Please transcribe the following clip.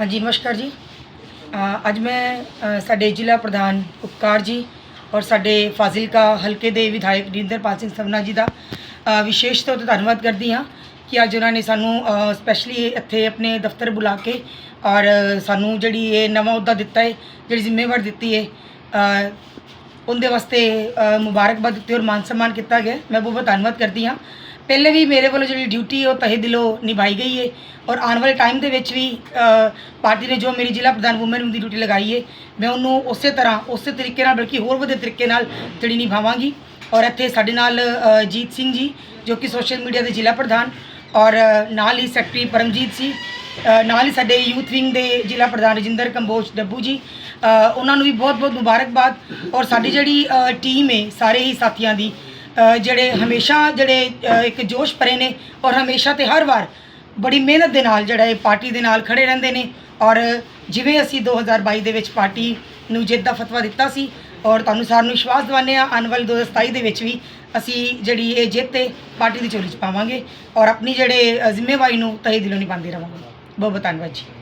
ਹਾਂਜੀ, ਨਮਸਕਾਰ ਜੀ। ਅੱਜ ਮੈਂ ਸਾਡੇ ਜ਼ਿਲ੍ਹਾ ਪ੍ਰਧਾਨ ਉਪਕਾਰ ਜੀ ਔਰ ਸਾਡੇ ਫਾਜ਼ਿਲਕਾ ਹਲਕੇ ਦੇ ਵਿਧਾਇਕ ਰਿੰਦਰਪਾਲ ਸਿੰਘ ਸਵਨਾ ਜੀ ਦਾ ਵਿਸ਼ੇਸ਼ ਤੌਰ ਤੇ ਧੰਨਵਾਦ ਕਰਦੀ ਹਾਂ ਕਿ ਅੱਜ ਉਹਨਾਂ ਨੇ ਸਾਨੂੰ ਸਪੈਸ਼ਲੀ ਇੱਥੇ ਆਪਣੇ ਦਫ਼ਤਰ ਬੁਲਾ ਕੇ ਔਰ ਸਾਨੂੰ ਜਿਹੜੀ ਇਹ ਨਵਾਂ ਅਹੁਦਾ ਦਿੱਤਾ ਹੈ, ਜਿਹੜੀ ਜ਼ਿੰਮੇਵਾਰ ਦਿੱਤੀ ਹੈ ਉਹਦੇ ਵਾਸਤੇ ਮੁਬਾਰਕਬਾਦ ਦਿੱਤੀ ਔਰ ਮਾਨ ਸਨਮਾਨ ਕੀਤਾ ਗਿਆ ਮੈਂ ਬਹੁਤ ਬਹੁਤ ਧੰਨਵਾਦ ਕਰਦੀ ਹਾਂ। ਪਹਿਲੇ ਵੀ ਮੇਰੇ ਵੱਲੋਂ ਜਿਹੜੀ ਡਿਊਟੀ ਉਹ ਤਹਿ ਦਿਲੋਂ ਨਿਭਾਈ ਗਈ ਹੈ ਔਰ ਆਉਣ ਵਾਲੇ ਟਾਈਮ ਦੇ ਵਿੱਚ ਵੀ ਪਾਰਟੀ ਨੇ ਜੋ ਮੇਰੀ ਜ਼ਿਲ੍ਹਾ ਪ੍ਰਧਾਨ ਵੂਮਨ ਦੀ ਡਿਊਟੀ ਲਗਾਈ ਹੈ ਮੈਂ ਉਹਨੂੰ ਉਸੇ ਤਰ੍ਹਾਂ, ਉਸੇ ਤਰੀਕੇ ਨਾਲ ਬਲਕਿ ਹੋਰ ਵਧੀਆ ਤਰੀਕੇ ਨਾਲ ਜਿਹੜੀ ਨਿਭਾਵਾਂਗੀ ਔਰ ਇੱਥੇ ਸਾਡੇ ਨਾਲ ਜੀਤ ਸਿੰਘ ਜੀ ਜੋ ਕਿ ਸੋਸ਼ਲ ਮੀਡੀਆ ਦੇ ਜ਼ਿਲ੍ਹਾ ਪ੍ਰਧਾਨ ਔਰ ਨਾਲ ਹੀ ਸੈਕਟਰੀ ਪਰਮਜੀਤ ਸੀ ਨਾਲ ਹੀ ਸਾਡੇ ਯੂਥ ਵਿੰਗ ਦੇ ਜ਼ਿਲ੍ਹਾ ਪ੍ਰਧਾਨ ਰਜਿੰਦਰ ਕੰਬੋਜ ਡੱਬੂ ਜੀ ਉਹਨਾਂ ਨੂੰ ਵੀ ਬਹੁਤ ਬਹੁਤ ਮੁਬਾਰਕਬਾਦ ਔਰ ਸਾਡੀ ਜਿਹੜੀ ਟੀਮ ਹੈ ਸਾਰੇ ਹੀ ਸਾਥੀਆਂ ਦੀ ਜਿਹੜੇ ਹਮੇਸ਼ਾ ਜਿਹੜੇ ਇੱਕ ਜੋਸ਼ ਭਰੇ ਨੇ ਔਰ ਹਮੇਸ਼ਾ ਤੇ ਹਰ ਵਾਰ ਬੜੀ ਮਿਹਨਤ ਦੇ ਨਾਲ ਜਿਹੜਾ ਇਹ ਪਾਰਟੀ ਦੇ ਨਾਲ ਖੜੇ ਰਹਿੰਦੇ ਨੇ ਔਰ ਜਿਵੇਂ ਅਸੀਂ 2022 ਦੇ ਵਿੱਚ ਪਾਰਟੀ ਨੂੰ ਜਿੱਤ ਦਾ ਫਤਵਾ ਦਿੱਤਾ ਸੀ ਔਰ ਤੁਹਾਨੂੰ ਸਾਰਿਆਂ ਨੂੰ ਵਿਸ਼ਵਾਸ ਦਿਵਾਉਂਦੇ ਆ ਆਉਣ ਵਾਲੇ 2027 ਦੇ ਵਿੱਚ ਵੀ ਅਸੀਂ ਜਿਹੜੀ ਇਹ ਜਿੱਤ ਹੈ ਪਾਰਟੀ ਦੀ ਚੋਰੀ 'ਚ ਪਾਵਾਂਗੇ ਔਰ ਆਪਣੀ ਜਿਹੜੇ ਜ਼ਿੰਮੇਵਾਰੀ ਨੂੰ ਤਹਿ ਦਿਲੋਂ ਨਿਭਾਉਂਦੇ ਰਵਾਂਗੇ ਬਹੁਤ ਬਹੁਤ ਧੰਨਵਾਦ ਜੀ।